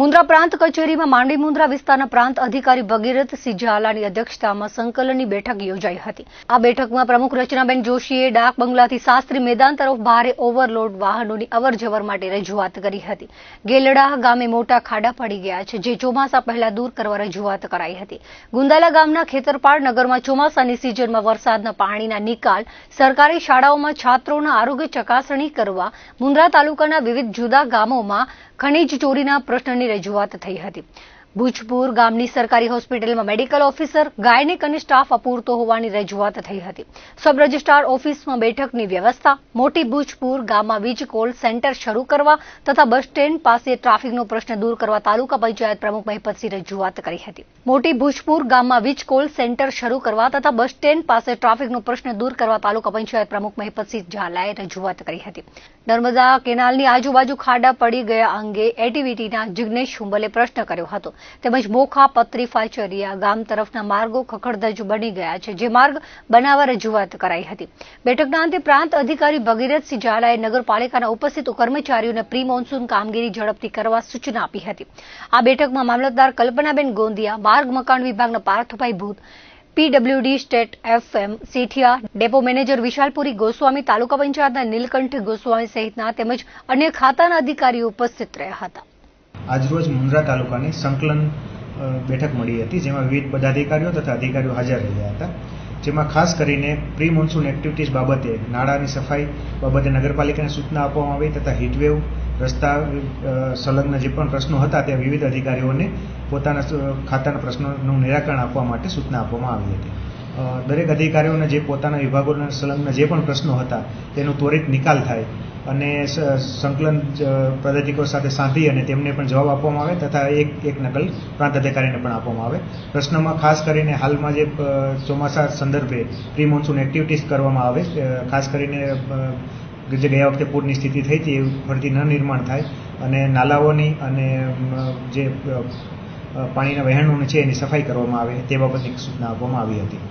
મુન્દ્રા પ્રાંત કચેરીમાં માંડવી મુન્દ્રા વિસ્તારના પ્રાંત અધિકારી ભગીરથ સિંહ અધ્યક્ષતામાં સંકલનની બેઠક યોજાઈ હતી. આ બેઠકમાં પ્રમુખ રચનાબેન જોશીએ ડાક બંગલાથી શાસ્ત્રી મેદાન તરફ ભારે ઓવરલોડ વાહનોની અવરજવર માટે રજૂઆત કરી હતી. ગેલડા ગામે મોટા ખાડા પડી ગયા છે, જે ચોમાસા પહેલા દૂર કરવા રજૂઆત કરાઈ હતી. ગુંદાલા ગામના ખેતરપાળ નગરમાં ચોમાસાની સિઝનમાં વરસાદના પાણીના નિકાલ, સરકારી શાળાઓમાં છાત્રોના આરોગ્ય ચકાસણી કરવા, મુન્દ્રા તાલુકાના વિવિધ જુદા ગામોમાં ખનીજ ચોરીના પ્રશ્નની રજૂઆત થઈ હતી. ભુજપુર ગામની સરકારી હોસ્પિટલમાં મેડિકલ ઓફિસર, ગાયનિક અને સ્ટાફ અપૂરતો હોવાની રજૂઆત થઈ હતી. સબ રજિસ્ટ્રાર ઓફિસમાં બેઠકની વ્યવસ્થા, મોટી ભુજપુર ગામમાં વીજ કોલ સેન્ટર શરૂ કરવા તથા બસ સ્ટેન્ડ પાસે ટ્રાફિકનો પ્રશ્ન દૂર કરવા તાલુકા પંચાયત પ્રમુખ મહિપતસિંહ રજૂઆત કરી હતી. મોટી ભુજપુર ગામમાં વીજ કોલ સેન્ટર શરૂ કરવા તથા બસ સ્ટેન્ડ પાસે ટ્રાફિકનો પ્રશ્ન દૂર કરવા તાલુકા પંચાયત પ્રમુખ મહિપતસિંહ ઝાલાએ રજૂઆત કરી હતી. નર્મદા કેનાલની આજુબાજુ ખાડા પડી ગયા અંગે એટીવીટીના જિગ્નેશ હુંબલે પ્રશ્ન કર્યો હતો. તેમજ મોખા પત્રી ફાચરિયા ગામ તરફના માર્ગો ખખડધજ બની ગયા છે, જે માર્ગ બનાવવા રજૂઆત કરાઈ હતી. બેઠકના અંતે પ્રાંત અધિકારી ભગીરથસિંહ ઝાલાએ નગરપાલિકાના ઉપસ્થિત કર્મચારીઓને પ્રી મોન્સૂન કામગીરી ઝડપથી કરવા સૂચના આપી હતી. આ બેઠકમાં મામલતદાર કલ્પનાબેન ગોંદિયા, માર્ગ મકાન વિભાગના Parthbhai Bhut, PWD state FM, Sethia, depot manager Vishalpuri Goswami, taluka પંચાયતના નીલકંઠ ગોસ્વામી સહિતના તેમજ અન્ય ખાતાના અધિકારીઓ ઉપસ્થિત રહ્યા હતા. આજરોજ મુન્દ્રા તાલુકાની સંકલન બેઠક મળી હતી, જેમાં વિવિધ પદાધિકારીઓ તથા અધિકારીઓ હાજર રહ્યા હતા. જેમાં ખાસ કરીને પ્રી મોન્સૂન એક્ટિવિટીઝ બાબતે નાળાની સફાઈ બાબતે નગરપાલિકાને સૂચના આપવામાં આવી તથા હીટવેવ, રસ્તા સંલગ્ન જે પણ પ્રશ્નો હતા તે વિવિધ અધિકારીઓને પોતાના ખાતાના પ્રશ્નોનું નિરાકરણ આપવા માટે સૂચના આપવામાં આવી હતી. દરેક અધિકારીઓને જે પોતાના વિભાગોના સંલગ્ન જે પણ પ્રશ્નો હતા તેનો ત્વરિત નિકાલ થાય અને સંકલન પદાધિકારીઓ સાથે સાંધી અને તેમને પણ જવાબ આપવામાં આવે તથા એક એક નકલ પ્રાંત અધિકારીને પણ આપવામાં આવે. પ્રશ્નમાં ખાસ કરીને હાલમાં જે ચોમાસા સંદર્ભે પ્રી મોન્સૂન એક્ટિવિટીઝ કરવામાં આવે ખાસ કરીને જે ગયા વખતે પૂરની સ્થિતિ થઈ હતી એ ફરીથી ન નિર્માણ થાય અને નાલાઓની અને જે પાણીના વહેણોની છે એની સફાઈ કરવામાં આવે તે બાબતની સૂચના આપવામાં આવી હતી.